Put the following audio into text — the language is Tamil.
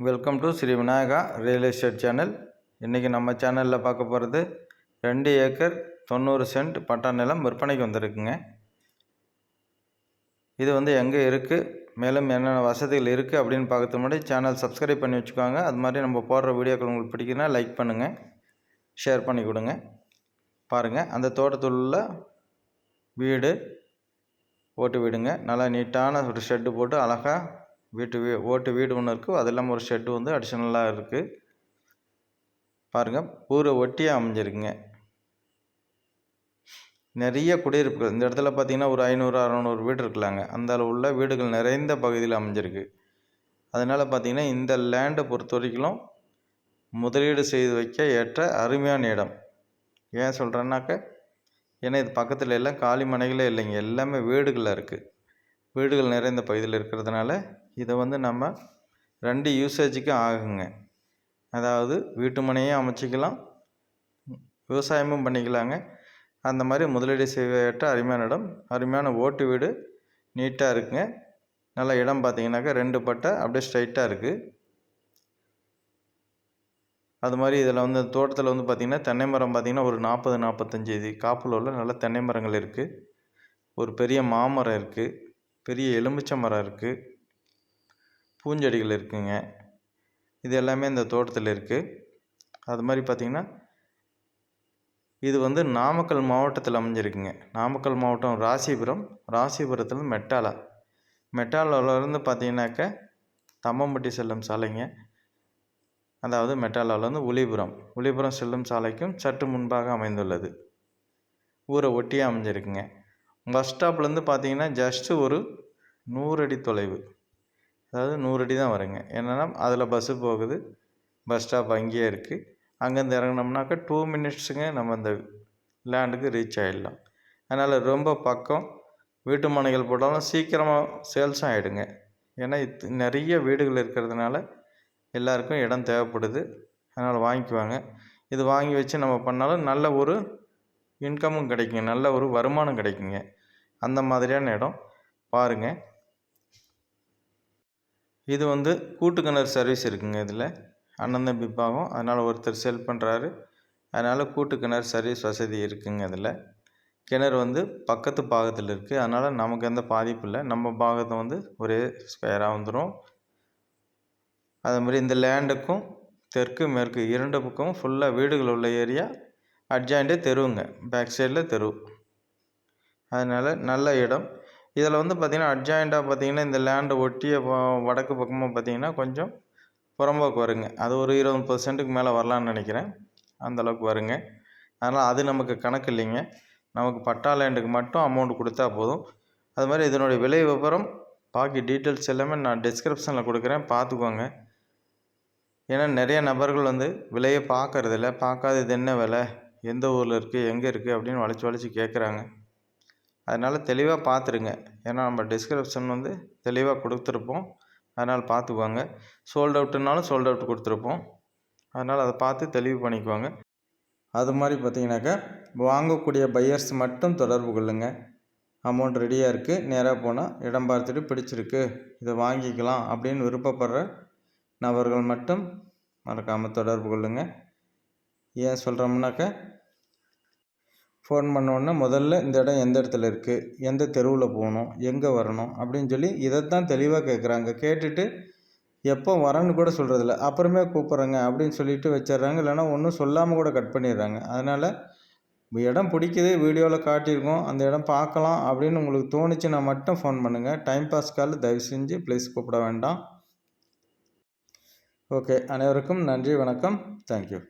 Welcome to Sri Vinayaka real estate channel இன்றைக்கி நம்ம சேனலில் பார்க்க போகிறது ரெண்டு ஏக்கர் தொண்ணூறு சென்ட் பட்டா நிலம் விற்பனைக்கு வந்திருக்குங்க. இது வந்து எங்கே இருக்குது மேலும் என்னென்ன வசதிகள் இருக்குது அப்படின்னு பார்க்கறதுக்கு முன்னாடி சேனல் சப்ஸ்கிரைப் பண்ணி வச்சுக்கோங்க. அது மாதிரி நம்ம போடுற வீடியோக்கள் உங்களுக்கு பிடிக்குன்னா லைக் பண்ணுங்கள் ஷேர் பண்ணி கொடுங்க. பாருங்கள் அந்த தோட்டத்தில் உள்ள வீடு ஓட்டு வீடுங்க. நல்லா நீட்டான ஒரு ஷெட்டு போட்டு அழகாக வீட்டு வீ ஓட்டு வீடு ஒன்று இருக்குது அது இல்லாமல் ஒரு ஷெட்டு வந்து அடிஷ்னலாக இருக்குது பாருங்கள் ஊரை ஒட்டியே அமைஞ்சிருக்குங்க. நிறைய குடியிருப்புகள். இந்த இடத்துல பார்த்தீங்கன்னா ஒரு ஐநூறு அறநூறு வீடு இருக்கலாங்க. அந்த உள்ள வீடுகள் நிறைந்த பகுதியில் அமைஞ்சிருக்கு. அதனால் பார்த்திங்கன்னா இந்த லேண்டை பொறுத்த வரைக்கும் முதலீடு செய்து வைக்க ஏற்ற அருமையான இடம். ஏன் சொல்கிறேன்னாக்க ஏன்னா இது பக்கத்தில் எல்லாம் காலி மனைகளே இல்லைங்க. எல்லாமே வீடுகளில் இருக்குது வீடுகள் நிறைந்த பகுதியில் இருக்கிறதுனால இதை வந்து நம்ம ரெண்டு யூசேஜுக்கும் ஆகுங்க. அதாவது வீட்டு மனையும் அமைச்சிக்கலாம் விவசாயமும் பண்ணிக்கலாங்க. அந்த மாதிரி முதலீடு செய்யற்ற அருமையான இடம் அருமையான ஓட்டு வீடு நீட்டாக இருக்குங்க. நல்ல இடம் பார்த்தீங்கன்னாக்கா ரெண்டு பட்டை அப்படியே ஸ்ட்ரைட்டாக இருக்குது அது மாதிரி இதில் வந்து தோட்டத்தில் வந்து பார்த்திங்கன்னா தென்னை மரம் பார்த்திங்கன்னா ஒரு நாற்பது நாற்பத்தஞ்சி இது காப்பில் உள்ள நல்ல தென்னை மரங்கள் இருக்குது ஒரு பெரிய மாமரம் இருக்குது பெரிய எலுமிச்சை மரம் இருக்குது பூஞ்செடிகள் இருக்குங்க. இது எல்லாமே இந்த தோட்டத்தில் இருக்குது அது மாதிரி பார்த்திங்கன்னா இது வந்து நாமக்கல் மாவட்டத்தில் அமைஞ்சிருக்குங்க. நாமக்கல் மாவட்டம் ராசிபுரம். ராசிபுரத்தில் மெட்டாலா. மெட்டாலாவிலேருந்து பார்த்தீங்கன்னாக்க தம்மம்பட்டி செல்லும் சாலைங்க. அதாவது மெட்டாலாவிலேருந்து உளிபுரம் உளிபுரம் செல்லும் சாலைக்கும் சற்று முன்பாக அமைந்துள்ளது. ஊரை ஒட்டியே அமைஞ்சிருக்குங்க. பஸ் ஸ்டாப்லேருந்து பார்த்தீங்கன்னா ஜஸ்ட்டு ஒரு நூறு அடி தொலைவு. அதாவது நூறு அடி தான் வருங்க. என்னென்னா அதில் பஸ்ஸு போகுது. பஸ் ஸ்டாப் அங்கேயே இருக்குது அங்கேருந்து இறங்குனோம்னாக்கா டூ மினிட்ஸுங்க நம்ம அந்த லேண்டுக்கு ரீச் ஆகிடலாம் அதனால் ரொம்ப பக்கம் வீட்டு மனைகள் போட்டாலும் சீக்கிரமாக சேல்ஸும் ஆகிடுங்க ஏன்னா இத் நிறைய வீடுகள் இருக்கிறதுனால எல்லாருக்கும் இடம் தேவைப்படுது. அதனால் வாங்கிக்குவாங்க. இது வாங்கி வச்சு நம்ம பண்ணாலும் நல்ல ஒரு இன்கமும் கிடைக்குங்க. நல்ல ஒரு வருமானம் கிடைக்குங்க. அந்த மாதிரியான இடம். பாருங்கள் இது வந்து கூட்டு கிணறு சர்வீஸ் இருக்குங்க இதில். அண்ணன் தம்பி பாகம் அதனால் ஒருத்தர் செல் பண்ணுறாரு அதனால் கூட்டு கிணறு சர்வீஸ் வசதி இருக்குங்க அதில் கிணறு வந்து பக்கத்து பாகத்தில் இருக்குது அதனால் நமக்கு எந்த பாதிப்பும் இல்லை. நம்ம பாகத்தை வந்து ஒரே ஸ்கொயராக வந்துடும் அதே மாதிரி இந்த லேண்டுக்கும் தெற்கு மேற்கு இரண்டு பக்கமும் ஃபுல்லாக வீடுகள் உள்ள ஏரியா அட்ஜாயிண்டே தெருவுங்க. பேக் சைடில் தெரு. அதனால் நல்ல இடம். இதில் வந்து பார்த்திங்கன்னா அட்ஜாயிண்டாக பார்த்திங்கன்னா இந்த லேண்டை ஒட்டி வடக்கு பக்கமாக பார்த்திங்கன்னா கொஞ்சம் புறம்போக்கு வருங்க. அது ஒரு இருபது பர்சன்ட்டுக்கு மேலே வரலான்னு நினைக்கிறேன். அந்தளவுக்கு வருங்க. அதனால் அது நமக்கு கணக்கு இல்லைங்க. நமக்கு பட்டா லேண்டுக்கு மட்டும் அமௌண்ட் கொடுத்தா போதும். அது மாதிரி இதனுடைய விலை விவரம் பாக்கி டீட்டெயில்ஸ் எல்லாமே நான் டிஸ்கிரிப்ஷனில் கொடுக்குறேன். பார்த்துக்கோங்க. ஏன்னா நிறைய நபர்கள் வந்து விலையை பார்க்கறதில்ல. பார்க்காத இது என்ன விலை? எந்த ஊரில் இருக்குது எங்கே இருக்குது அப்படின்னு வளைச்சி வளைச்சி கேட்குறாங்க. அதனால் தெளிவாக பார்த்துருங்க ஏன்னா நம்ம டிஸ்கிரிப்ஷன் வந்து தெளிவாக கொடுத்துருப்போம். அதனால் பார்த்துக்குவாங்க சோல்ட் அவுட்டுனாலும் சோல்ட் அவுட் கொடுத்துருப்போம். அதனால் அதை பார்த்து தெளிவு பண்ணிக்குவாங்க அது மாதிரி பார்த்தீங்கன்னாக்கா வாங்கக்கூடிய பையர்ஸ் மட்டும் தொடர்பு கொள்ளுங்க. அமௌண்ட் ரெடியாக இருக்குது நேராக போனால் இடம் பார்த்துட்டு பிடிச்சிருக்கு. இதை வாங்கிக்கலாம் அப்படின்னு விருப்பப்படுற நபர்கள் மட்டும் மறக்காமல் தொடர்பு கொள்ளுங்கள் ஏன் சொல்கிறோம்னாக்கா ஃபோன் பண்ணோடனே முதல்ல இந்த இடம் எந்த இடத்துல இருக்குது எந்த தெருவில் போகணும்? எங்கே வரணும்? அப்படின்னு சொல்லி இதைத்தான் தெளிவாக கேட்குறாங்க கேட்டுட்டு எப்போ வரேன்னு கூட சொல்கிறதில்ல அப்புறமே கூப்பிட்றேங்க அப்படின்னு சொல்லிட்டு வச்சிடுறாங்க. இல்லைனா ஒன்றும் சொல்லாமல் கூட கட் பண்ணிடுறாங்க. அதனால் இடம் பிடிக்குது வீடியோவில் காட்டியிருக்கோம். அந்த இடம் பார்க்கலாம் அப்படின்னு உங்களுக்கு தோணுச்சுன்னா மட்டும் ஃபோன் பண்ணுங்கள் டைம் பாஸ் கால் தயவு செஞ்சு ப்ளீஸ் கூப்பிட வேண்டாம். ஓகே. அனைவருக்கும் நன்றி வணக்கம். தேங்க்யூ.